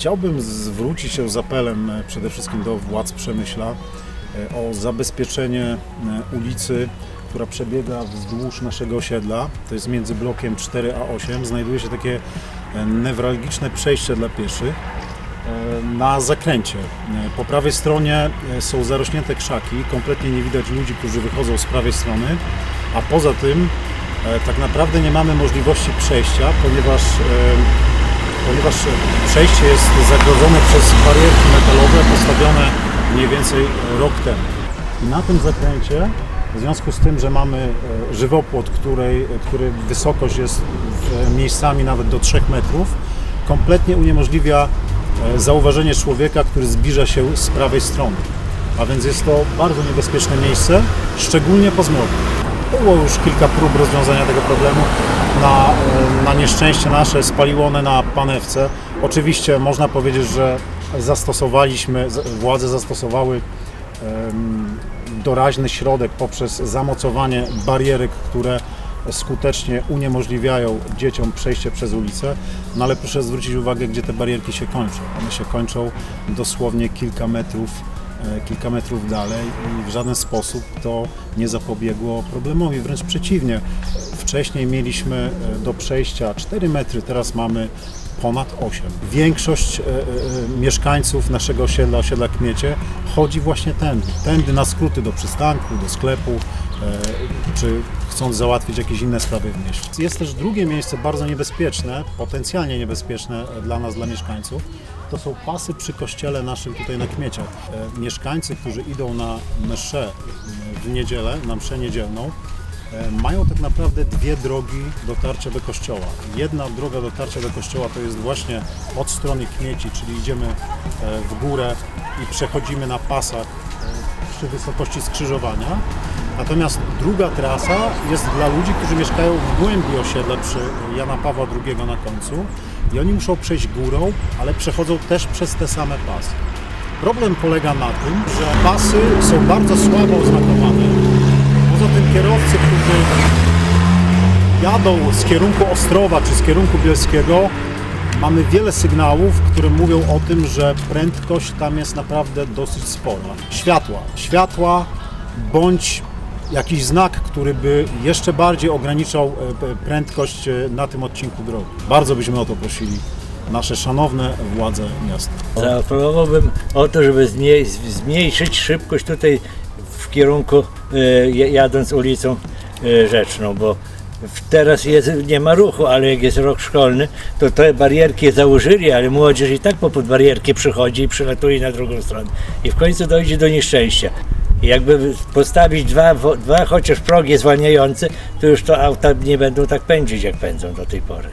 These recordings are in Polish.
Chciałbym zwrócić się z apelem e, przede wszystkim do władz Przemyśla e, o zabezpieczenie e, ulicy, która przebiega wzdłuż naszego osiedla. To jest między blokiem 4 a 8. Znajduje się takie newralgiczne przejście dla pieszych na zakręcie. Po prawej stronie są zarośnięte krzaki, kompletnie nie widać ludzi, którzy wychodzą z prawej strony, a poza tym tak naprawdę nie mamy możliwości przejścia, ponieważ ponieważ przejście jest zagrodzone przez barierki metalowe postawione mniej więcej rok temu. I na tym zakręcie, w związku z tym, że mamy e, żywopłot, której, który wysokość jest miejscami nawet do 3 metrów, kompletnie uniemożliwia e, zauważenie człowieka, który zbliża się z prawej strony. A więc jest to bardzo niebezpieczne miejsce, szczególnie po zmroku. Było już kilka prób rozwiązania tego problemu. Na, e, na nieszczęście nasze spaliło one na panewce. Oczywiście można powiedzieć, że zastosowaliśmy, władze zastosowały doraźny środek poprzez zamocowanie barierek, które skutecznie uniemożliwiają dzieciom przejście przez ulicę, no ale proszę zwrócić uwagę, gdzie te barierki się kończą. One się kończą dosłownie kilka metrów, kilka metrów dalej i w żaden sposób to nie zapobiegło problemowi, wręcz przeciwnie. Wcześniej mieliśmy e, do przejścia 4 metry, teraz mamy ponad 8. Większość e, e, mieszkańców naszego osiedla, osiedla Kmiecie, chodzi właśnie tędy. Tędy na skróty do przystanku, do sklepu, e, czy chcąc załatwić jakieś inne sprawy w mieście. Jest też drugie miejsce bardzo niebezpieczne, potencjalnie niebezpieczne dla nas, dla mieszkańców. To są pasy przy kościele naszym tutaj na Kmieciach. E, Mieszkańcy, którzy idą na mszę w niedzielę, na mszę niedzielną, E, mają tak naprawdę dwie drogi dotarcia do kościoła. Jedna droga dotarcia do kościoła to jest właśnie od strony Kmieci, czyli idziemy e, w górę i przechodzimy na pasach przy wysokości skrzyżowania. Natomiast druga trasa jest dla ludzi, którzy mieszkają w głębi osiedla przy Jana Pawła II na końcu i oni muszą przejść górą, ale przechodzą też przez te same pasy. Problem polega na tym, że pasy są bardzo słabo oznakowane. Poza tym kierowcy, którzy jadą z kierunku Ostrowa czy z kierunku Bielskiego, mamy wiele sygnałów, które mówią o tym, że prędkość tam jest naprawdę dosyć spora. Światła, światła bądź jakiś znak, który by jeszcze bardziej ograniczał e, prędkość e, na tym odcinku drogi. Bardzo byśmy o to prosili nasze szanowne władze miasta. Zaapelowałbym o to, żeby zmniej- zmniejszyć szybkość tutaj w kierunku e, jadąc ulicą Rzeczną, bo teraz jest, nie ma ruchu, ale jak jest rok szkolny, to te barierki założyli, ale młodzież i tak po pod barierki przychodzi i przylatuje na drugą stronę. I w końcu dojdzie do nieszczęścia. I jakby postawić dwa, dwa chociaż progi zwalniające, to już to auta nie będą tak pędzić, jak pędzą do tej pory.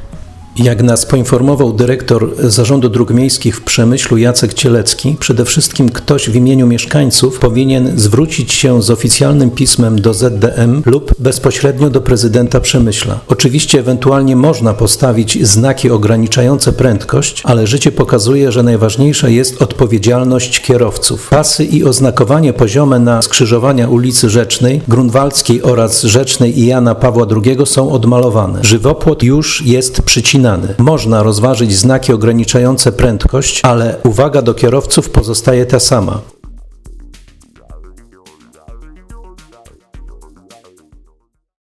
Jak nas poinformował dyrektor Zarządu Dróg Miejskich w Przemyślu Jacek Cielecki, przede wszystkim ktoś w imieniu mieszkańców powinien zwrócić się z oficjalnym pismem do ZDM lub bezpośrednio do prezydenta Przemyśla. Oczywiście ewentualnie można postawić znaki ograniczające prędkość, ale życie pokazuje, że najważniejsza jest odpowiedzialność kierowców. Pasy i oznakowanie poziome na skrzyżowania ulicy Rzecznej, Grunwaldzkiej oraz Rzecznej i Jana Pawła II są odmalowane. Żywopłot już jest przycinany. Można rozważyć znaki ograniczające prędkość, ale uwaga do kierowców pozostaje ta sama.